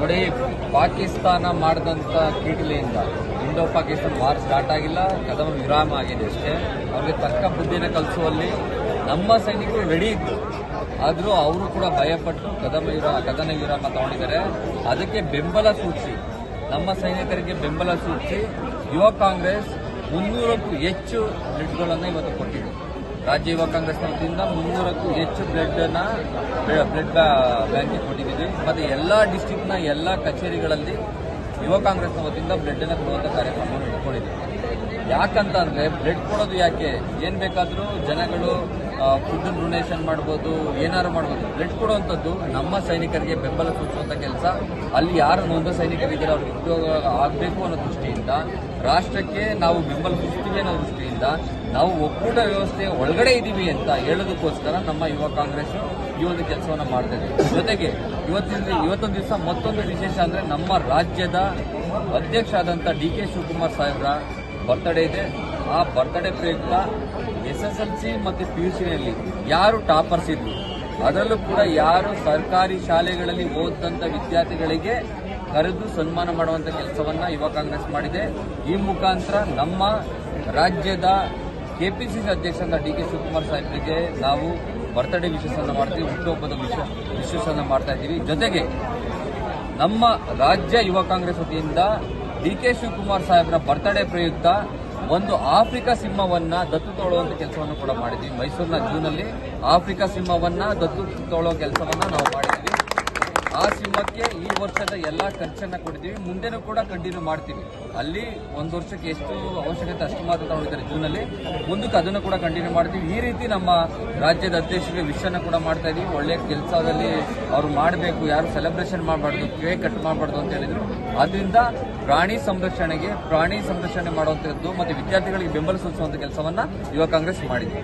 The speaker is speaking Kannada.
ನೋಡಿ, ಪಾಕಿಸ್ತಾನ ಮಾಡಿದಂಥ ಕೀಟಲೆಯಿಂದ ಇಂಡೋ ಪಾಕಿಸ್ತಾನ ವಾರ್ ಸ್ಟಾರ್ಟ್ ಆಗಿಲ್ಲ, ಕದಮ ವಿರಾಮ ಆಗಿದೆ ಅಷ್ಟೇ. ಅವ್ರಿಗೆ ತಕ್ಕ ಬುದ್ಧಿನ ಕಲಿಸುವಲ್ಲಿ ನಮ್ಮ ಸೈನಿಕರು ರೆಡಿ ಇದ್ದರು ಆದರೂ ಅವರು ಕೂಡ ಭಯಪಟ್ಟು ಕದಮ ವಿರಾಮ ಕದನ ವಿರಾಮ ತಗೊಂಡಿದ್ದಾರೆ. ಅದಕ್ಕೆ ಬೆಂಬಲ ಸೂಚಿಸಿ, ನಮ್ಮ ಸೈನಿಕರಿಗೆ ಬೆಂಬಲ ಸೂಚಿಸಿ, ಯುವ ಕಾಂಗ್ರೆಸ್ ಮುನ್ನೂರಕ್ಕೂ ಹೆಚ್ಚು ಲಿಟ್ಗಳನ್ನು ಇವತ್ತು ಕೊಟ್ಟಿದೆ. ರಾಜ್ಯ ಯುವ ಕಾಂಗ್ರೆಸ್ನ ವತಿಯಿಂದ ಮುನ್ನೂರಕ್ಕೂ ಹೆಚ್ಚು ಬ್ಲಡ್ನ ಬ್ಲಡ್ ಬ್ಯಾಂಕ್ಗೆ ಕೊಟ್ಟಿದ್ದೀವಿ. ಮತ್ತು ಎಲ್ಲ ಡಿಸ್ಟಿಕ್ನ ಎಲ್ಲ ಕಚೇರಿಗಳಲ್ಲಿ ಯುವ ಕಾಂಗ್ರೆಸ್ನ ವತಿಯಿಂದ ಬ್ಲಡ್ನ ಕೊಡುವಂಥ ಕಾರ್ಯಕ್ರಮವನ್ನು ಇಟ್ಕೊಂಡಿದ್ದೀವಿ ಯಾಕಂತ ಅಂದರೆ ಬ್ಲಡ್ ಕೊಡೋದು ಯಾಕೆ? ಏನು ಬೇಕಾದರೂ ಜನಗಳು ಫುಡ್ ಡೊನೇಷನ್ ಮಾಡ್ಬೋದು, ಏನಾದ್ರು ಮಾಡ್ಬೋದು. ಬ್ಲಡ್ ಕೊಡುವಂಥದ್ದು ನಮ್ಮ ಸೈನಿಕರಿಗೆ ಬೆಂಬಲ ಸೂಚಿಸುವಂಥ ಕೆಲಸ. ಅಲ್ಲಿ ಯಾರು ನೊಂದ ಸೈನಿಕರಿದ್ದಾರೆ, ಅವ್ರಿಗೆ ಉದ್ಯೋಗ ಆಗಬೇಕು ಅನ್ನೋ ದೃಷ್ಟಿಯಿಂದ, ರಾಷ್ಟ್ರಕ್ಕೆ ನಾವು ಬೆಂಬಲ ಸೂಚಿಸ್ತೀವಿ ಅನ್ನೋ ದೃಷ್ಟಿಯಿಂದ, ನಾವು ಒಕ್ಕೂಟ ವ್ಯವಸ್ಥೆ ಒಳಗಡೆ ಇದ್ದೀವಿ ಅಂತ ಹೇಳೋದಕ್ಕೋಸ್ಕರ ನಮ್ಮ ಯುವ ಕಾಂಗ್ರೆಸ್ ಈ ಒಂದು ಕೆಲಸವನ್ನು ಮಾಡ್ತಾ ಜೊತೆಗೆ, ಇವತ್ತಿನ ಇವತ್ತೊಂದು ದಿವಸ ಮತ್ತೊಂದು ವಿಶೇಷ ಅಂದರೆ ನಮ್ಮ ರಾಜ್ಯದ ಅಧ್ಯಕ್ಷ ಆದಂಥ ಡಿ ಕೆ ಶಿವಕುಮಾರ್ ಸಾಹೇಬ್ರ ಬರ್ತಡೇ ಇದೆ. ಆ ಬರ್ತ್ಡೇ ಪ್ರಯುಕ್ತ ಎಸ್ ಎಸ್ ಎಲ್ ಸಿ ಮತ್ತು ಪಿ ಯು ಸಿನಲ್ಲಿ ಯಾರು ಟಾಪರ್ಸ್ ಇದ್ರು? ಅದರಲ್ಲೂ ಕೂಡ ಯಾರು ಸರ್ಕಾರಿ ಶಾಲೆಗಳಲ್ಲಿ ಓದಿದಂಥ ವಿದ್ಯಾರ್ಥಿಗಳಿಗೆ ಕರೆದು ಸನ್ಮಾನ ಮಾಡುವಂಥ ಕೆಲಸವನ್ನು ಯುವ ಕಾಂಗ್ರೆಸ್ ಮಾಡಿದೆ. ಈ ಮುಖಾಂತರ ನಮ್ಮ ರಾಜ್ಯದ ಕೆಪಿಸಿಸಿ ಅಧ್ಯಕ್ಷರಾದ ಡಿ ಕೆ ಶಿವಕುಮಾರ್ ಸಾಹೇಬರಿಗೆ ನಾವು ಬರ್ತ್ಡೇ ವಿಶೇಷವನ್ನು ಮಾಡ್ತೀವಿ. ಹುಟ್ಟುಹಬ್ಬದ ವಿಶೇಷ ವಿಶೇಷವನ್ನು ಮಾಡ್ತಾ ಇದ್ದೀವಿ. ಜೊತೆಗೆ ನಮ್ಮ ರಾಜ್ಯ ಯುವ ಕಾಂಗ್ರೆಸ್ ವತಿಯಿಂದ ಡಿ ಕೆ ಶಿವಕುಮಾರ್ ಸಾಹೇಬರ ಬರ್ತ್ಡೇ ಪ್ರಯುಕ್ತ ಒಂದು ಆಫ್ರಿಕಾ ಸಿಂಹವನ್ನ ದತ್ತು ತೊಳುವಂತ ಕೆಲಸವನ್ನು ಕೂಡ ಮಾಡಿದ್ವಿ ಮೈಸೂರಿನ ಜೂನಲ್ಲಿ. ಆಫ್ರಿಕಾ ಸಿಂಹವನ್ನ ದತ್ತು ತೊಳೋ ಕೆಲಸವನ್ನ ನಾವು ಮಾಡಿದ್ವಿ. ಆ ಸಿಂಹಕ್ಕೆ ಈ ವರ್ಷದ ಎಲ್ಲ ಖರ್ಚನ್ನ ಕೊಟ್ಟಿದ್ದೀವಿ ಮುಂದೆನೂ ಕೂಡ ಕಂಟಿನ್ಯೂ ಮಾಡ್ತೀವಿ. ಅಲ್ಲಿ ಒಂದು ವರ್ಷಕ್ಕೆ ಎಷ್ಟು ಅವಶ್ಯಕತೆ ಅಷ್ಟು ಮಾತ್ರ ತಗೊಂಡಿದ್ದಾರೆ ಜೂನಲ್ಲಿ. ಮುಂದಕ್ಕೆ ಅದನ್ನು ಕೂಡ ಕಂಟಿನ್ಯೂ ಮಾಡ್ತೀವಿ. ಈ ರೀತಿ ನಮ್ಮ ರಾಜ್ಯದ ಅಧ್ಯಕ್ಷರಿಗೆ ವಿಷಯನ ಕೂಡ ಮಾಡ್ತಾ ಇದೀವಿ. ಒಳ್ಳೆಯ ಕೆಲಸದಲ್ಲಿ ಅವರು ಮಾಡಬೇಕು, ಯಾರು ಸೆಲೆಬ್ರೇಷನ್ ಮಾಡಬಾರ್ದು ಕೇಕ್ ಕಟ್ ಮಾಡಬಾರ್ದು ಅಂತ ಹೇಳಿದ್ರು. ಅದರಿಂದ ಪ್ರಾಣಿ ಸಂರಕ್ಷಣೆಗೆ, ಪ್ರಾಣಿ ಸಂರಕ್ಷಣೆ ಮಾಡುವಂಥದ್ದು ಮತ್ತು ವಿದ್ಯಾರ್ಥಿಗಳಿಗೆ ಬೆಂಬಲ ಸೂಚಿಸುವಂಥ ಕೆಲಸವನ್ನು ಯುವ ಕಾಂಗ್ರೆಸ್ ಮಾಡಿದೆ.